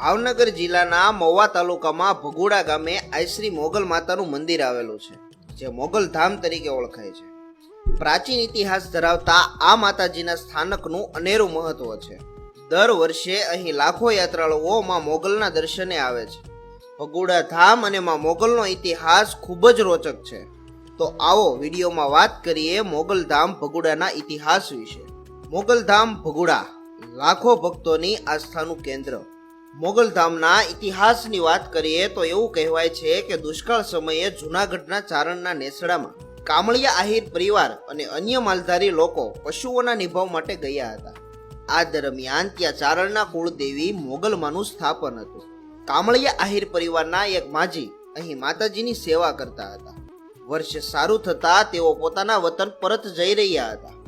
ભાવનગર જિલ્લાના મહુવા તાલુકામાં ભગુડા ગામે આઈશ્રી મોગલ માતાનું મંદિર આવેલું છે, જે મોગલ ધામ તરીકે ઓળખાય છે. પ્રાચીન ઇતિહાસ ધરાવતા આ માતાજીના સ્થાનકનું અનેરું મહત્વ છે. દર વર્ષે અહીં લાખો યાત્રાળુઓ માં મોગલના દર્શને આવે છે. ભગુડા ધામ અને માં મોગલનો ઇતિહાસ ખૂબ જ રોચક છે. તો આવો વિડીયોમાં વાત કરીએ મોગલ ધામ ભગુડાના ઇતિહાસ વિશે. મોગલ ધામ ભગુડા, લાખો ભક્તોની આસ્થાનું કેન્દ્ર. મોગલ ધામના ઇતિહાસની વાત કરીએ તો એવું કહેવાય છે કે દુષ્કાળ સમયે જૂનાગઢના ચારણના નેસડામાં કામળિયા આહિર પરિવાર અને અન્ય માલધારી લોકો પશુઓના નિભાવ માટે ગયા હતા. આ દરમિયાન ત્યાં ચારણના કુળદેવી મોગલમાનું સ્થાપન હતું. કામળિયા આહિર પરિવારના એક માજી અહીં માતાજીની સેવા કરતા હતા. વર્ષ સારું થતા તેઓ પોતાના વતન પરત જઈ રહ્યા હતા.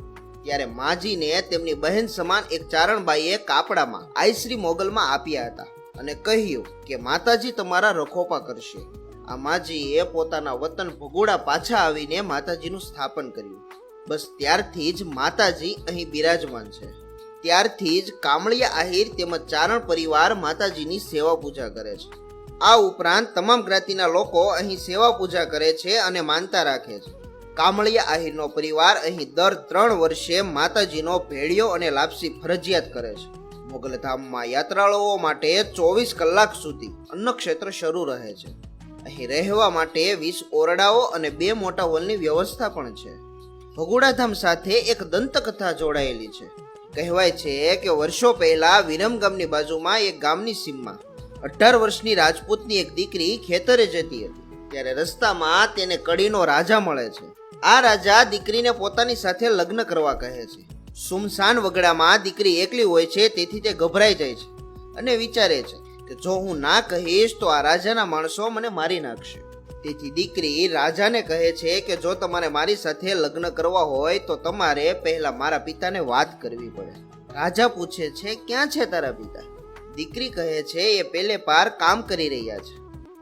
ત્યારે માજીને તેમની બહેન સમાન એક ચારણબાઈએ કાપડામાં, આઈશ્રી મોગલમાં આપ્યા હતા અને કહ્યું કે, માતાજી તમારા રખોપા કરશે. આ માજીએ પોતાના વતન ભગોડા પાછા આવીને માતાજીનું સ્થાપન કર્યું. બસ ત્યારથી જ માતાજી અહીં બિરાજમાન છે. ત્યારથી જ કામળિયા આહિર તેમજ ચારણ પરિવાર માતાજીની સેવા પૂજા કરે છે. આ ઉપરાંત તમામ જ્ઞાતિના લોકો અહીં સેવા પૂજા કરે છે અને માનતા રાખે છે. કામળિયા આહિરનો પરિવાર અહીં દર ત્રણ વર્ષે માતાજીનો ભેળિયો અને લાપસી ફરજિયાત કરે છે. મોગલધામમાં યાત્રાળુઓ માટે ચોવીસ કલાક સુધી અન્નક્ષેત્ર શરૂ રહે છે. અહીં રહેવા માટે વીસ ઓરડાઓ અને બે મોટા હોલની વ્યવસ્થા પણ છે. ભગુડાધામ સાથે એક દંતકથા જોડાયેલી છે. કહેવાય છે કે વર્ષો પહેલા વિરમ ગામની બાજુમાં એક ગામની સીમમાં અઢાર વર્ષની રાજપૂતની એક દીકરી ખેતરે જતી હતી. ત્યારે રસ્તામાં તેને કડીનો રાજા મળે છે. આ રાજા દીકરીને પોતાની સાથે લગ્ન કરવા કહે છે. સુમસાન વગડામાં દીકરી એકલી હોય છે, તેથી તે ગભરાઈ જાય છે અને વિચારે છે કે જો હું ના કહીશ, તો આ રાજાના માણસો મને મારી નાખશે. તેથી દીકરી રાજાને કહે છે કે જો તમારે મારી સાથે લગ્ન કરવા હોય, તો તમારે પહેલા મારા પિતાને વાત કરવી પડે. રાજા પૂછે છે, ક્યાં છે તારા પિતા? દીકરી કહે છે, એ પેલે પાર કામ કરી રહ્યા છે.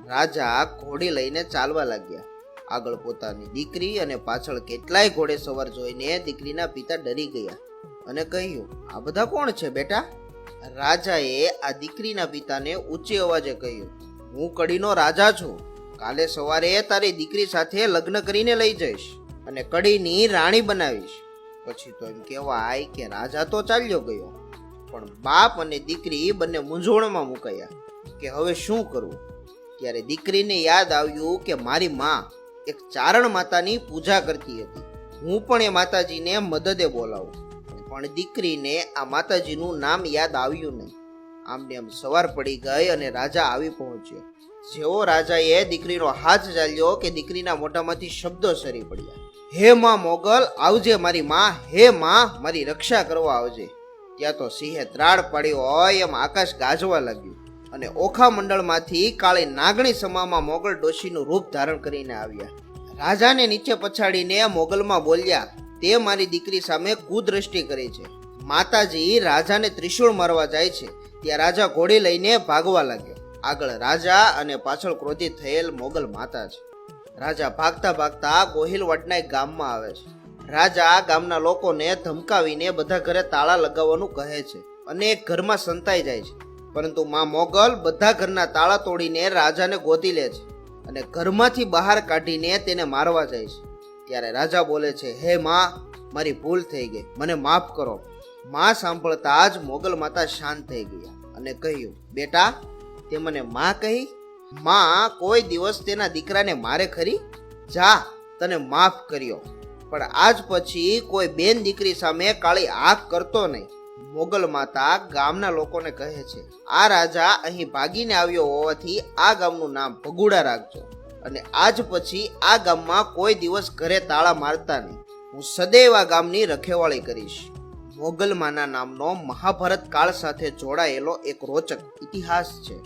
રાજા ઘોડી લઈને ચાલવા લાગ્યા. આગળ પોતાની દીકરી અને પાછળ કેટલાય ઘોડે સવાર જોઈને દીકરીના પિતા ડરી ગયા અને કહ્યું, આ બધા કોણ છે બેટા? રાજાએ આ દીકરીના પિતાને ઊંચી અવાજે કહ્યું, હું કડીનો રાજા છું. કાલે સવારે તારી દીકરી સાથે લગ્ન કરીને લઈ જઈશ અને કડીની રાણી બનાવીશ. પછી તો એમ કહેવાય કે રાજા તો ચાલ્યો ગયો, પણ બાપ અને દીકરી બંને મૂંઝવણમાં મુકાયા કે હવે શું કરવું ત્યારે દીકરીને યાદ આવ્યું કે મારી માં એક ચારણ માતાની પૂજા કરતી હતી. હું પણ એ માતાજીને મદદે બોલાવું પણ દીકરીને આ માતાજીનું નામ યાદ આવ્યું નહીં. આમને આમ સવાર પડી ગઈ અને રાજા આવી પહોંચ્યો. જેવો રાજાએ દીકરીનો હાથ ચાલ્યો કે દીકરીના મોઢામાંથી શબ્દો સરી પડ્યા. હે માં મોગલ, આવજે મારી માં, હે માં, મારી રક્ષા કરવા આવજે. ત્યાં તો સિંહે ત્રાડ પાડ્યો હોય એમ આકાશ ગાજવા લાગ્યું. અને ઓખા મંડળમાંથી કાળી નાગણી સમામાં મોગલ ડોશીનું રૂપ ધારણ કરીને આવ્યા. રાજાને નીચે પછાડીને મોગલમાં બોલ્યા, તે મારી દીકરી સામે કુદ્રષ્ટિ કરી છે. માતાજી રાજાને ત્રિશૂળ મારવા જાય છે. ત્યાં રાજા ઘોડી લઈને ભાગવા લાગ્યો. આગળ રાજા અને પાછળ ક્રોધિત થયેલ મોગલ માતા છે. રાજા ભાગતા ભાગતા ગોહિલવટના એક ગામમાં આવે છે. રાજા ગામના લોકોને ધમકાવીને બધા ઘરે તાળા લગાવવાનું કહે છે અને એક ઘરમાં સંતાઈ જાય છે. પરંતુ માં મોગલ બધા ઘરના તાળા તોડીને રાજાને ગોતી લે છે અને ઘરમાંથી બહાર કાઢીને તેને મારવા જાય છે. ત્યારે રાજા બોલે છે, હે માં, મારી ભૂલ થઈ ગઈ. મને માફ કરો. માં સાંભળતા જ મોગલ માતા શાંત થઈ ગયા અને કહ્યું, બેટા, તે મને માં કહી? માં કોઈ દિવસ તેના દીકરાને મારે ખરી? જા, તને માફ કર્યો. પણ આજ પછી કોઈ બેન દીકરી સામે કાળી આંખ કરતો નહીં. મોગલ માતા ગામના લોકોને કહે છે, આ રાજા અહીં ભાગીને આવ્યો હોવાથી આ ગામનું નામ ભગુડા રાખજો. અને આજ પછી આ ગામમાં કોઈ દિવસ ઘરે તાળા મારતા નહીં. હું સદૈવ આ ગામની રખેવાળી કરીશ. મોગલમાના નામનો મહાભારત કાળ સાથે જોડાયેલો એક રોચક ઇતિહાસ છે.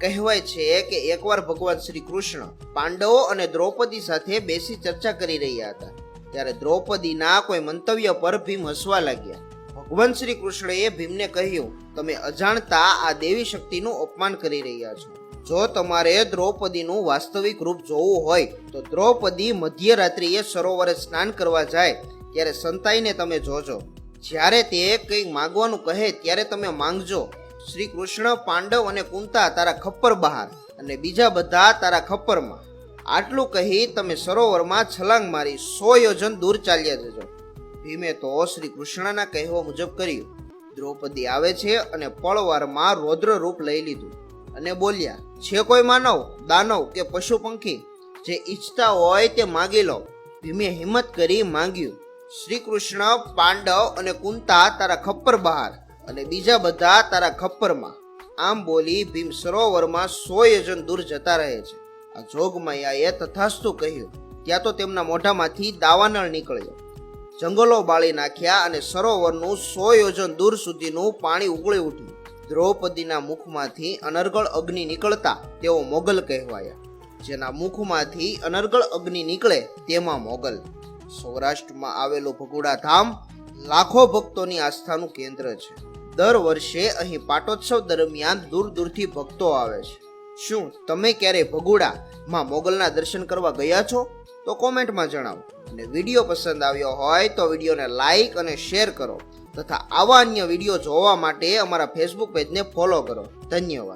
કહેવાય છે કે એકવાર ભગવાન શ્રી કૃષ્ણ પાંડવો અને દ્રૌપદી સાથે બેસી ચર્ચા કરી રહ્યા હતા, ત્યારે દ્રૌપદીના કોઈ મંતવ્ય પર ભીમ હસવા લાગ્યા. ભગવાન શ્રી કૃષ્ણએ ભીમને કહ્યું, તમે અજાણતા આ દેવી શક્તિનું અપમાન કરી રહ્યા છો. જો તમારે દ્રૌપદીનું વાસ્તવિક રૂપ જોવું હોય, તો દ્રૌપદી મધ્યરાત્રિએ સરોવરે સ્નાન કરવા જાય, ત્યારે સંતાઈને તમે જોજો. જ્યારે તે કંઈક માંગવાનું કહે, ત્યારે તમે માંગજો. શ્રી કૃષ્ણ પાંડવ અને કુંતા તારા ખપ્પર બહાર, અને બીજા બધા તારા ખપ્પરમાં. આટલું કહી તમે સરોવરમાં છલાંગ મારી સો યોજન દૂર ચાલ્યા જજો. ભીમે તો શ્રી કૃષ્ણના કહેવા મુજબ કર્યું, દ્રૌપદી આવે છે અને પળવારમાં રૌદ્ર રૂપ લઈ લીધું. અને બોલ્યા, છે કોઈ માનવ, દાનવ કે પશુ પંખી જે ઈચ્છતા હોય તે માગી લો. ભીમે હિંમત કરી માંગ્યું. શ્રી કૃષ્ણ પાંડવ અને કુંતા તારા ખપ્પર બહાર અને બીજા બધા તારા ખપ્પરમાં. આમ બોલી ભીમ સરોવરમાં સો યજન દૂર જતા રહે છે. આ જોગમાયાએ તથાસ્તુ કહ્યું. ત્યાં તો તેમના મોઢામાંથી દાવાનળ નીકળ્યો. જંગલો બાળી નાખ્યા અને સરોવરનું સો યોજન દૂર સુધીનું પાણી ઉકળી ઉઠ્યું. દ્રૌપદીના મુખમાંથી અનર્ગળ અગ્નિ નીકળતા તેઓ મોગલ કહેવાયા. જેના મુખમાંથી અનર્ગળ અગ્નિ નીકળે તેમાં મોગલ. સૌરાષ્ટ્રમાં આવેલું ભગુડા ધામ લાખો ભક્તોની આસ્થાનું કેન્દ્ર છે. દર વર્ષે અહીં પાટોત્સવ દરમિયાન દૂર દૂરથી ભક્તો આવે છે. શું તમે ક્યારે ભગુડા માં મોગલના દર્શન કરવા ગયા છો? તો કોમેન્ટમાં જણાવો. અને વીડિયો પસંદ આવ્યો હોય તો વિડીયોને લાઇક અને શેર કરો. તથા આવા અન્ય વીડિયો જોવા માટે અમારા ફેસબુક પેજને ફોલો કરો. ધન્યવાદ.